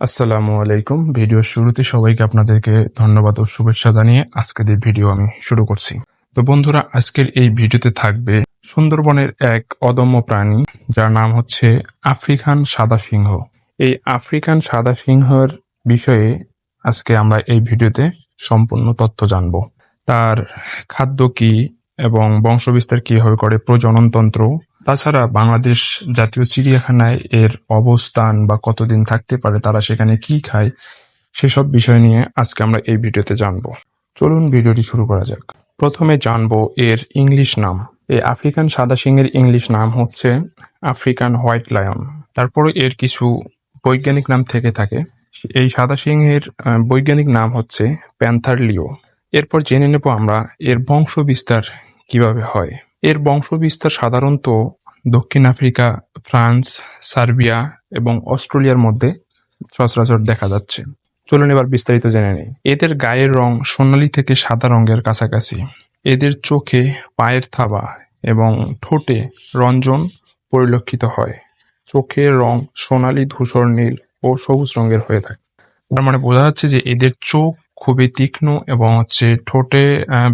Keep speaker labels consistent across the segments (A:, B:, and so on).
A: আসসালামু আলাইকুম। ভিডিওর শুরুতে সবাইকে আপনাদেরকে ধন্যবাদ ও শুভেচ্ছা জানিয়ে আজকের এই ভিডিও আমি শুরু করছি। তো বন্ধুরা, আজকের এই ভিডিওতে থাকবে সুন্দরবনের এক অদম্য প্রাণী, যার নাম হচ্ছে আফ্রিকান সাদা সিংহ। এই আফ্রিকান সাদা সিংহর বিষয়ে আজকে আমরা এই ভিডিওতে সম্পূর্ণ তথ্য জানব। তার খাদ্য কি? এবং বংশবিস্তার কীভাবে করে প্রজননতন্ত্র। তাছাড়া বাংলাদেশ জাতীয় চিড়িয়াখানায় এর অবস্থান বা কতদিন থাকতে পারে, তারা সেখানে কি খায়, সেসব বিষয় নিয়ে আজকে আমরা এই ভিডিওতে জানব। চলুন ভিডিওটি শুরু করা যাক। প্রথমে জানব এর ইংলিশ নাম। এই আফ্রিকান সাদা সিংহের ইংলিশ নাম হচ্ছে আফ্রিকান হোয়াইট লায়ন। তারপরে এর কিছু বৈজ্ঞানিক নাম থেকে থাকে। এই সাদা সিংহের বৈজ্ঞানিক নাম হচ্ছে প্যান্থার লিও এরপর জেনে নেব আমরা এর বংশ বিস্তার কীভাবে হয়? এর বংশ বিস্তার সাধারণত দক্ষিণ আফ্রিকা, ফ্রান্স, সার্বিয়া এবং অস্ট্রেলিয়ার মধ্যে সচরাচর দেখা যাচ্ছে। চলুন এবার বিস্তারিত জেনে নেই। এদের গায়ের রং সোনালী থেকে সাদা রঙের কাছাকাছি। এদের চোখে পায়ের থাবা এবং ঠোঁটে রঞ্জন পরিলক্ষিত হয়। চোখের রং সোনালী ধূসর নীল ও সবুজ রঙের হয়ে থাকে। তার মানে বোঝা যাচ্ছে যে এদের চোখ খুবই তীক্ষ্ণ এবং হচ্ছে ঠোঁটে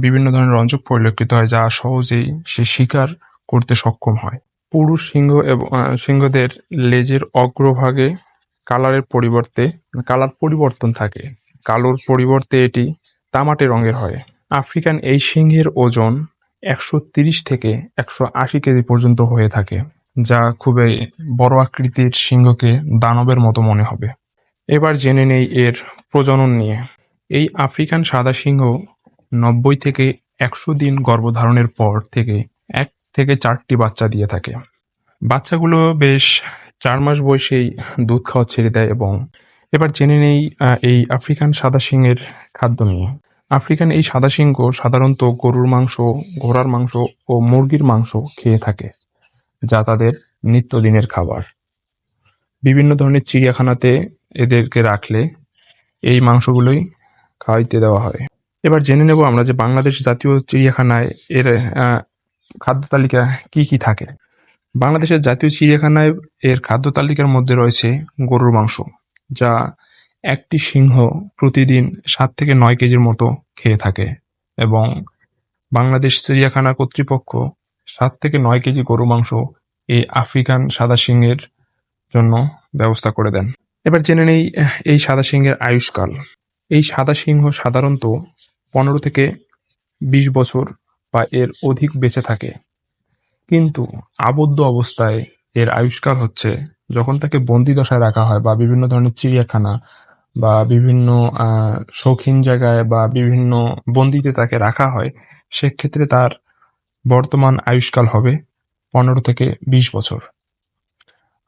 A: বিভিন্ন ধরনের রঞ্জক পরিলক্ষিত হয় যা সহজেই সে শিকার করতে সক্ষম হয়। পুরুষ সিংহ এবং সিংহদের লেজের অগ্রভাগে কালারের পরিবর্তে, কালার পরিবর্তন থাকে। কালোর পরিবর্তে এটি তামাটে রঙের হয়। আফ্রিকান এই সিংহের ওজন একশো তিরিশ থেকে একশো আশি কেজি পর্যন্ত হয়ে থাকে, যা খুবই বড় আকৃতির সিংহকে দানবের মতো মনে হবে। এবার জেনে নেই এর প্রজনন নিয়ে। এই আফ্রিকান সাদা সিংহ নব্বই থেকে একশো দিন গর্ভধারণের পর থেকে এক থেকে চারটি বাচ্চা দিয়ে থাকে। বাচ্চাগুলো বেশ চার মাস বয়সেই দুধ খাওয়া ছেড়ে দেয় এবং এবার জেনে নেই এই আফ্রিকান সাদা সিংহের খাদ্য নিয়ে। আফ্রিকান এই সাদা সিংহ সাধারণত গরুর মাংস, ঘোড়ার মাংস ও মুরগির মাংস খেয়ে থাকে, যা তাদের নিত্যদিনের খাবার। বিভিন্ন ধরনের চিড়িয়াখানাতে এদেরকে রাখলে এই মাংসগুলোই খাওয়াইতে দেওয়া হয়। এবার জেনে নেব আমরা যে বাংলাদেশ জাতীয় চিড়িয়াখানায় এর খাদ্য তালিকা কি কি থাকে। বাংলাদেশের জাতীয় চিড়িয়াখানায় এর খাদ্য তালিকার মধ্যে রয়েছে গরুর মাংস, যা একটি সিংহ প্রতিদিন সাত থেকে নয় কেজির মতো খেয়ে থাকে এবং বাংলাদেশ চিড়িয়াখানা কর্তৃপক্ষ সাত থেকে নয় কেজি গরু মাংস এই আফ্রিকান সাদা সিংহের জন্য ব্যবস্থা করে দেন। এবার জেনে নেই এই সাদা সিংহের আয়ুষ্কাল। এই সাদা সিংহ সাধারণত পনেরো থেকে বিশ বছর বা এর অধিক বেঁচে থাকে। কিন্তু আবদ্ধ অবস্থায় এর আয়ুষ্কাল হচ্ছে যখন তাকে বন্দি দশায় রাখা হয় বা বিভিন্ন ধরনের চিড়িয়াখানা বা বিভিন্ন শৌখিন জায়গায় বা বিভিন্ন বন্দিতে তাকে রাখা হয়, সেক্ষেত্রে তার বর্তমান আয়ুষ্কাল হবে পনেরো থেকে বিশ বছর।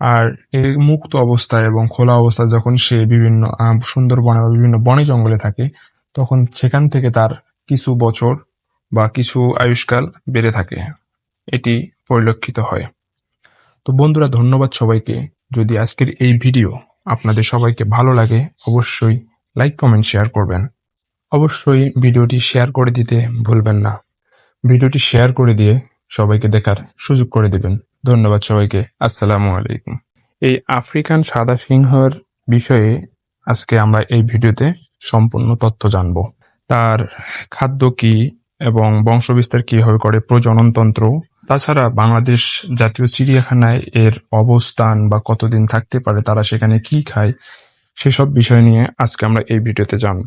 A: আর এই মুক্ত অবস্থায় এবং খোলা অবস্থায় যখন সে বিভিন্ন সুন্দরবনে বা বিভিন্ন বনে জঙ্গলে থাকে, তখন সেখান থেকে তার কিছু বছর বা কিছু আয়ুষ্কাল বেড়ে থাকে। এটি পরিলক্ষিত হয়। তো বন্ধুরা, ধন্যবাদ সবাইকে। যদি আজকের এই ভিডিও আপনাদের সবাইকে ভালো লাগে, অবশ্যই লাইক, কমেন্ট, শেয়ার করবেন। অবশ্যই ভিডিওটি শেয়ার করে দিতে ভুলবেন না। ভিডিওটি শেয়ার করে দিয়ে সবাইকে দেখার সুযোগ করে দিবেন। ধন্যবাদ সবাইকে। আসসালামু আলাইকুম। এই আফ্রিকান সাদা সিংহর বিষয়ে আজকে আমরা এই ভিডিওতে সম্পূর্ণ তথ্য জানব। তার খাদ্য কি এবং বংশবিস্তার কীভাবে করে প্রজননতন্ত্র? তাছাড়া বাংলাদেশ জাতীয় চিড়িয়াখানায় এর অবস্থান বা কতদিন থাকতে পারে, তারা সেখানে কি খায়, সেসব বিষয় নিয়ে আজকে আমরা এই ভিডিওতে জানব।